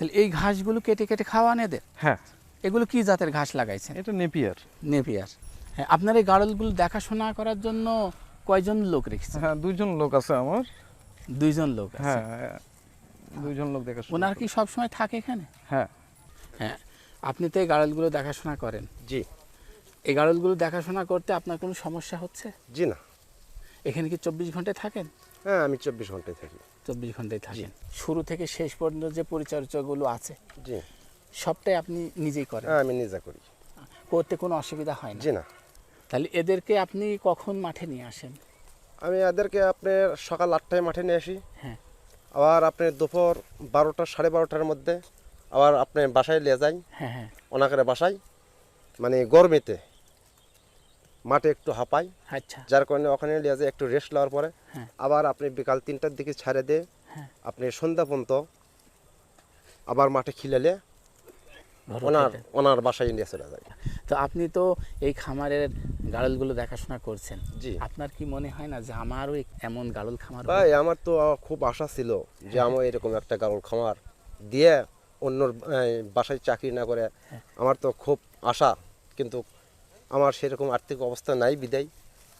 তাহলে এই ঘাসগুলো কেটে কেটে খাওয়ান এদের হ্যাঁ। এগুলো কি জাতের ঘাস লাগাইছেন? এটা নেপিয়ার। নেপিয়ার। হ্যাঁ আপনার এই গাড়লগুলো দেখাশোনা করার জন্য কয়জন লোক রেখেছেন? হ্যাঁ দুইজন লোক আছে আমার। দুইজন লোক আছে। হ্যাঁ দুইজন লোক দেখা ওনার কি সব সময় থাকে এখানে? হ্যাঁ। হ্যাঁ আপনি তো এই গাড়লগুলো দেখাশোনা করেন। জি। এই গাড়লগুলো দেখাশোনা করতে আপনার কোনো সমস্যা হচ্ছে? জি না। এখানে কি চব্বিশ ঘন্টায় থাকেন? হ্যাঁ আমি চব্বিশ ঘন্টায় থাকি। চব্বিশ ঘন্টায় থাকেন। শুরু থেকে শেষ পর্যন্ত যে পরিচর্যাগুলো আছে জি। সবটাই আপনি নিজেই করেন? হ্যাঁ আমি নিজে করি। করতে কোনো অসুবিধা হয় না? জি না। তাহলে এদেরকে আপনি কখন মাঠে নিয়ে আসেন? আমি এদেরকে আপনার সকাল আটটায় মাঠে নিয়ে আসি। হ্যাঁ। আবার আপনার দুপুর বারোটা সাড়ে বারোটার মধ্যে আবার আপনি বাসায় নিয়ে যাই। হ্যাঁ হ্যাঁ। ওনাকে বাসায় মানে গরমেতে। মাঠে একটু হাঁপাই। আচ্ছা। যার কারণে ওখানে নিয়ে যায় একটু রেস্ট নেওয়ার পরে হ্যাঁ। আবার আপনি বিকাল তিনটার দিকে ছাড়ে দিয়ে হ্যাঁ। আপনি সন্ধ্যা পর্যন্ত আবার মাঠে খিলালে ওনার ওনার বাসায় নিয়ে চলে যায়। তো আপনি তো এই খামারের গাড়লগুলো দেখাশোনা করছেন। জি। আপনার কি মনে হয় না যে আমারও এমন গাড়ল খামার ভাই আমার তো খুব আশা ছিল যে আমার এরকম একটা গারুল খামার দিয়ে অন্যর বাসায় চাকরি না করে আমার তো খুব আশা কিন্তু আমার সেরকম আর্থিক অবস্থা নাই বিদায়।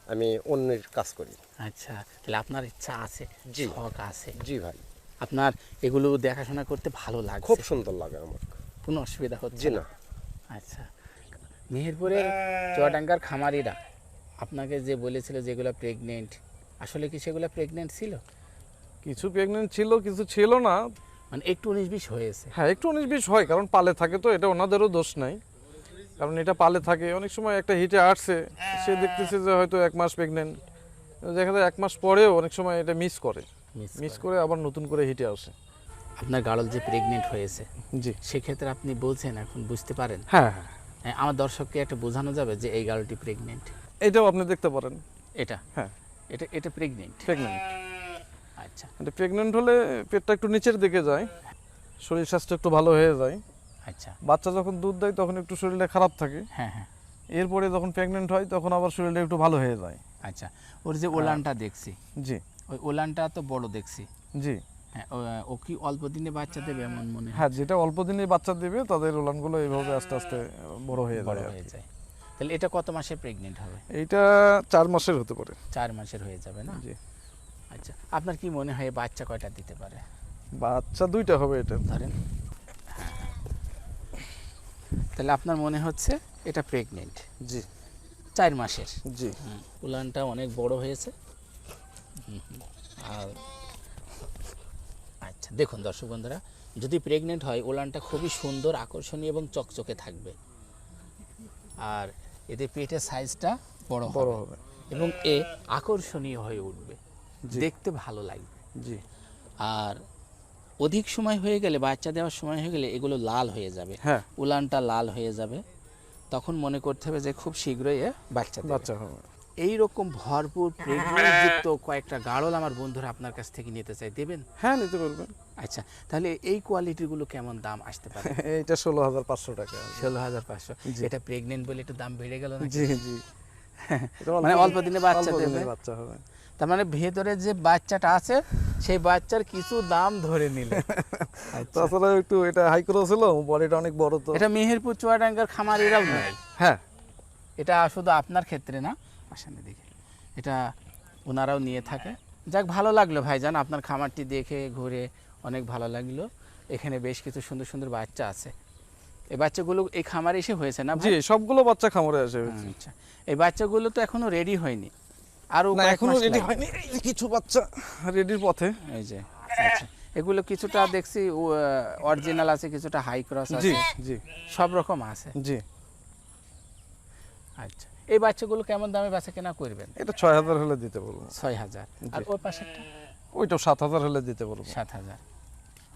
আমি অন্যের কাজ করি। আচ্ছা তাহলে আপনার ইচ্ছা আছে জি। শখ আছে। জি ভাই। আপনার এগুলো দেখাশোনা করতে ভালো লাগে খুব সুন্দর লাগে আমার কোনো অসুবিধা হচ্ছে না? আচ্ছা মেহেরপুরের চুয়াডাঙ্গার খামারিরা আপনাকে যে বলেছিল যেগুলো প্রেগনেন্ট আসলে কি সেগুলো প্রেগনেন্ট ছিল? কিছু প্রেগনেন্ট ছিল কিছু ছিল না। মানে একটু উনিশ বিশ হয়েছে। হ্যাঁ একটু উনিশ বিশ হয় কারণ পালে থাকে তো এটা ওনাদেরও দোষ নাই। কারণ এটা পালে থাকে। অনেক সময় একটা হিটে আসছে সে দেখতেছে যে হয়তো এক মাস প্রেগনেন্ট দেখা যায় এক মাস পরেও অনেক সময় এটা মিস করে। মিস করে। আবার নতুন করে হিটে আসে। আপনার গাড়ল যে প্রেগনেন্ট হয়েছে জি। সেক্ষেত্রে আপনি বলছেন এখন বুঝতে পারেন। হ্যাঁ হ্যাঁ। হ্যাঁ, আমার দর্শককে একটা বোঝানো যাবে যে এই গাড়লটি প্রেগনেন্ট এটাও আপনি দেখতে পারেন। এটা? হ্যাঁ। এটা এটা প্রেগনেন্ট প্রেগনেন্ট আচ্ছা। এটা প্রেগনেন্ট হলে পেটটা একটু নিচের দিকে যায় শরীর স্বাস্থ্য একটু ভালো হয়ে যায়। আচ্ছা। বাচ্চা যখন দুধ দেয় তখন একটু শরীরটা খারাপ থাকে। হ্যাঁ হ্যাঁ। এরপরে যখন প্রেগনেন্ট হয় তখন আবার শরীরটা একটু ভালো হয়ে যায়। আচ্ছা ওর যে ওলানটা দেখছি জি। ওই ওলানটা তো বড় দেখছি। জি। হ্যাঁ ও- কি অল্প দিনে বাচ্চা দেবে এমন মনে হ্যাঁ? যেটা অল্প দিনে বাচ্চা দেবে তাদের উলানগুলো এইভাবে আস্তে আস্তে বড় হয়ে যায় হয়ে যায়। তাহলে এটা কত মাসে প্রেগনেন্ট হবে? এইটা চার মাসের হতে পারে। চার মাসের হয়ে যাবে না? জি। আচ্ছা আপনার কি মনে হয় বাচ্চা কয়টা দিতে পারে? বাচ্চা দুইটা হবে এটা। ধরেন। তাহলে আপনার মনে হচ্ছে এটা প্রেগনেন্ট জি। চার মাসের? জি। হুম, উলানটা অনেক বড় হয়েছে। আর আচ্ছা দেখুন দর্শক বন্ধুরা যদি প্রেগনেন্ট হয় উলানটা খুবই সুন্দর আকর্ষণীয় এবং চকচকে থাকবে। আর এদের পেটের সাইজটা বড় বড় হবে। হবে এবং এ আকর্ষণীয় হয়ে উঠবে। দেখতে ভালো লাগবে। জি। আর অধিক সময় হয়ে গেলে বাচ্চা দেওয়ার সময় হয়ে গেলে এগুলো লাল হয়ে যাবে। হ্যাঁ। উলানটা লাল হয়ে যাবে। তখন মনে করতে হবে যে খুব শীঘ্রই বাচ্চা বাচ্চা হবে। এই রকম ভরপুর প্রেগনেন্টযুক্ত কয়েকটা গাড়ল আমার বন্ধুরা আপনার কাছ থেকে নিতে চাই দেবেন? হ্যাঁ নিতে পারবেন আচ্ছা তাহলে এই কোয়ালিটিগুলো কেমন দাম আসতে পারে? এটা ষোলো হাজার পাঁচশো টাকা। ষোলো হাজার পাঁচশো। এটা প্রেগনেন্ট বলে একটু দাম বেড়ে গেল না জি জি। মানে অল্প দিনে বাচ্চা দেবে? বাচ্চা হবে। তার মানে ভেতরে যে বাচ্চাটা আছে সেই বাচ্চার কিছু দাম ধরে নিলে। আচ্ছা। তাছাড়া একটু এটা হাই করে ছিল বডিটা অনেক বড় তো। এটা মেহেরপুর চুয়াডাঙ্গার খামারিরাও নেয়। হ্যাঁ এটা শুধু আপনার ক্ষেত্রে না আসেন দিকে এটা ওনারাও নিয়ে থাকে। যাক ভালো লাগল ভাইজান আপনার খামারটি দেখে ঘুরে অনেক ভালো লাগল। এখানে বেশ কিছু সুন্দর সুন্দর বাচ্চা আছে। এই বাচ্চাগুলো এই খামারে এসে হয়েছে না জি সবগুলো বাচ্চা খামারে আসে আচ্ছা এই বাচ্চাগুলো তো এখনও রেডি হয়নি। আরও না এখনও রেডি হয়নি কিছু বাচ্চা রেডির পথে। এই যে আচ্ছা এগুলো কিছুটা দেখছি অরিজিনাল আছে কিছুটা হাই ক্রস আছে। জি জি। সব রকম আছে। জি। আচ্ছা এই বাচ্চাগুলো কেমন দামে বেচা কেনা করবেন? এটা ছয় হাজার হলে দিতে বলব। ছয় হাজার। আর। ওই পাশেরটা? ওইটাও সাত হাজার হলে দিতে পারব সাত হাজার।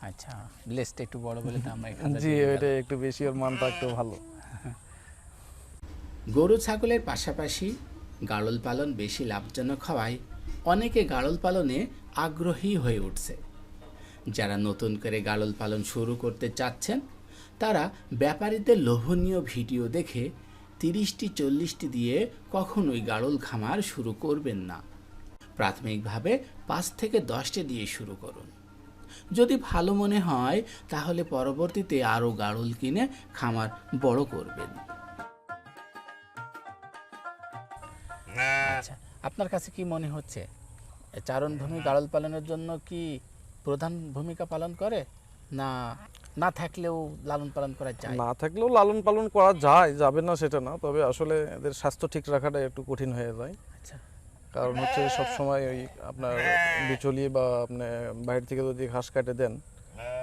আচ্ছা ব্লেসটা একটু বড় বলে দাম জি ওইটা একটু বেশি ওর মানটা একটু ভালো। গরু ছাগলের পাশাপাশি গাড়ল পালন বেশি লাভজনক হওয়ায় অনেকে গাড়ল পালনে আগ্রহী হয়ে উঠছে। যারা নতুন করে গাড়ল পালন শুরু করতে চাচ্ছেন তারা ব্যাপারীদের লোভনীয় ভিডিও দেখে তিরিশটি চল্লিশটি দিয়ে কখনোই গাড়ল খামার শুরু করবেন না। প্রাথমিকভাবে পাঁচ থেকে দশটি দিয়ে শুরু করুন। যদি ভালো মনে হয় তাহলে পরবর্তীতে আরও গাড়ল কিনে খামার বড় করবেন। আচ্ছা আপনার কাছে কি মনে হচ্ছে? এ চারণভূমি গাড়ল পালনের জন্য কি প্রধান ভূমিকা পালন করে? না না থাকলেও লালন পালন করা যায়? না থাকলেও লালন পালন করা যায় যাবে না সেটা না তবে আসলে এদের স্বাস্থ্য ঠিক রাখাটা একটু কঠিন হয়ে যায়। কারণ হচ্ছে সব সময় ওই আপনার বিচলি বা আপনি বাইরে থেকে যদি ঘাস কাটে দেন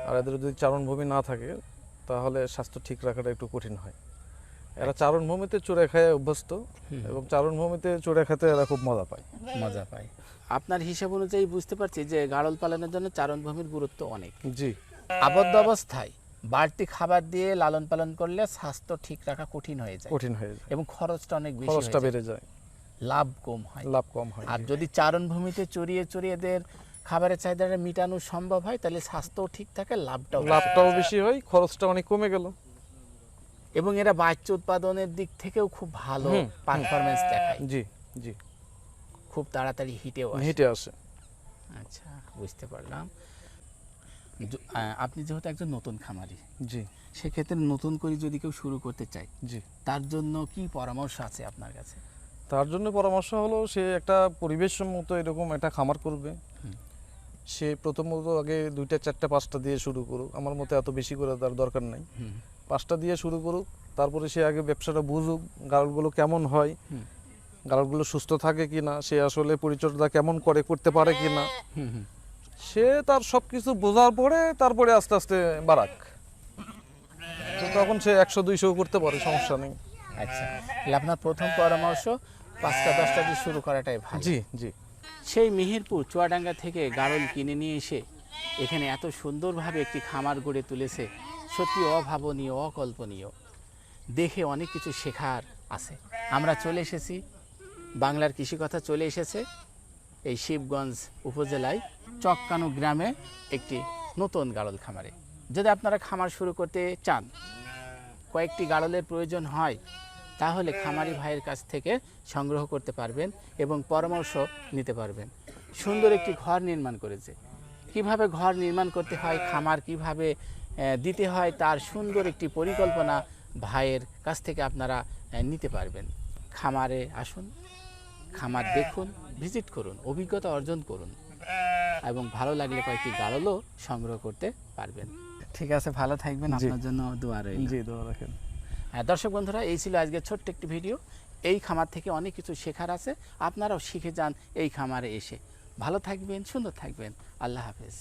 আর এদের যদি চারণভূমি না থাকে তাহলে স্বাস্থ্য ঠিক রাখাটা একটু কঠিন হয়। এরা চারণভূমিতে চড়ে খায় অভ্যস্ত এবং চারণভূমিতে চড়ে খেতে এরা খুব মজা পায়। মজা পায়। আপনার হিসাব অনুযায়ী বুঝতে পারছি যে গাড়ল পালনের জন্য চারণভূমির গুরুত্ব অনেক। জি। আবদ্ধ অবস্থায় বাড়তি খাবার দিয়ে লালন পালন করলে স্বাস্থ্য ঠিক রাখা কঠিন হয়ে যায় কঠিন হয়ে যায়। এবং খরচটা অনেক বেশি খরচটা বেড়ে যায়। লাভ কম হয়। লাভ কম হয়। আর যদি চারণভূমিতে চড়িয়ে চড়িয়ে এদের খাবারের চাহিদাটা মেটানো সম্ভব হয় তাহলে স্বাস্থ্যও ঠিক থাকে লাভটাও লাভটাও বেশি হয় খরচটা অনেক কমে গেল। এবং এরা বাচ্চা উৎপাদনের দিক থেকেও খুব ভালো পারফরমেন্স দেখায়। জি জি। খুব তাড়াতাড়ি হিটেও আসে। হেঁটে আসে। আচ্ছা বুঝতে পারলাম। আপনি যেহেতু একজন নতুন খামারি জি। সেক্ষেত্রে নতুন করে যদি কেউ শুরু করতে চায় জি। তার জন্য কি পরামর্শ আছে আপনার কাছে? তার জন্য পরামর্শ হলো সে একটা পরিবেশ মতো এরকম একটা খামার করবে। সে প্রথমত আগে দুইটা চারটা পাঁচটা দিয়ে শুরু করুক। আমার মতে এত বেশি করে তার দরকার নাই। পাঁচটা দিয়ে শুরু করুক তারপরে সে আগে ব্যবসাটা বুঝুক গাড়লগুলো কেমন হয়। গাড়লগুলো সুস্থ থাকে কি না সে আসলে পরিচর্যা কেমন করে করতে পারে কি না সে তার সব কিছু বোঝার পরে তারপরে আস্তে আস্তে বাড়াক। তো তখন সে একশো দুইশো করতে পারে সমস্যা নেই। আচ্ছা। আপনার প্রথম পরামর্শ পাঁচটা দশটা দিয়ে শুরু করাটাই ভালো। জি জি। সেই মেহেরপুর চুয়াডাঙ্গা থেকে গাড়ল কিনে নিয়ে এসে এখানে এত সুন্দরভাবে একটি খামার গড়ে তুলেছে সত্যি অভাবনীয় অকল্পনীয়। দেখে অনেক কিছু শেখার আছে। আমরা চলে এসেছি বাংলার কৃষিকথা চলে এসেছে এই শিবগঞ্জ উপজেলায় চক্কানু গ্রামে একটি নতুন গাড়ল খামারে। যদি আপনারা খামার শুরু করতে চান কয়েকটি গাড়লের প্রয়োজন হয় তাহলে খামারি ভাইয়ের কাছ থেকে সংগ্রহ করতে পারবেন এবং পরামর্শ নিতে পারবেন। সুন্দর একটি ঘর নির্মাণ করেছে। কীভাবে ঘর নির্মাণ করতে হয় খামার কীভাবে দিতে হয় তার সুন্দর একটি পরিকল্পনা ভাইয়ের কাছ থেকে আপনারা নিতে পারবেন। খামারে আসুন খামার দেখুন ভিজিট করুন অভিজ্ঞতা অর্জন করুন এবং ভালো লাগলে কয়েকটি গাড়লও সংগ্রহ করতে পারবেন। ঠিক আছে ভালো থাকবেন। আপনার জন্য দোয়া রইল। জি দোয়া রাখেন। হ্যাঁ দর্শক বন্ধুরা, এই ছিল আজকে ছোট্ট একটি ভিডিও। এই খামার থেকে অনেক কিছু শেখার আছে। আপনারাও শিখে যান এই খামারে এসে। ভালো থাকবেন, সুন্দর থাকবেন। আল্লাহ হাফেজ।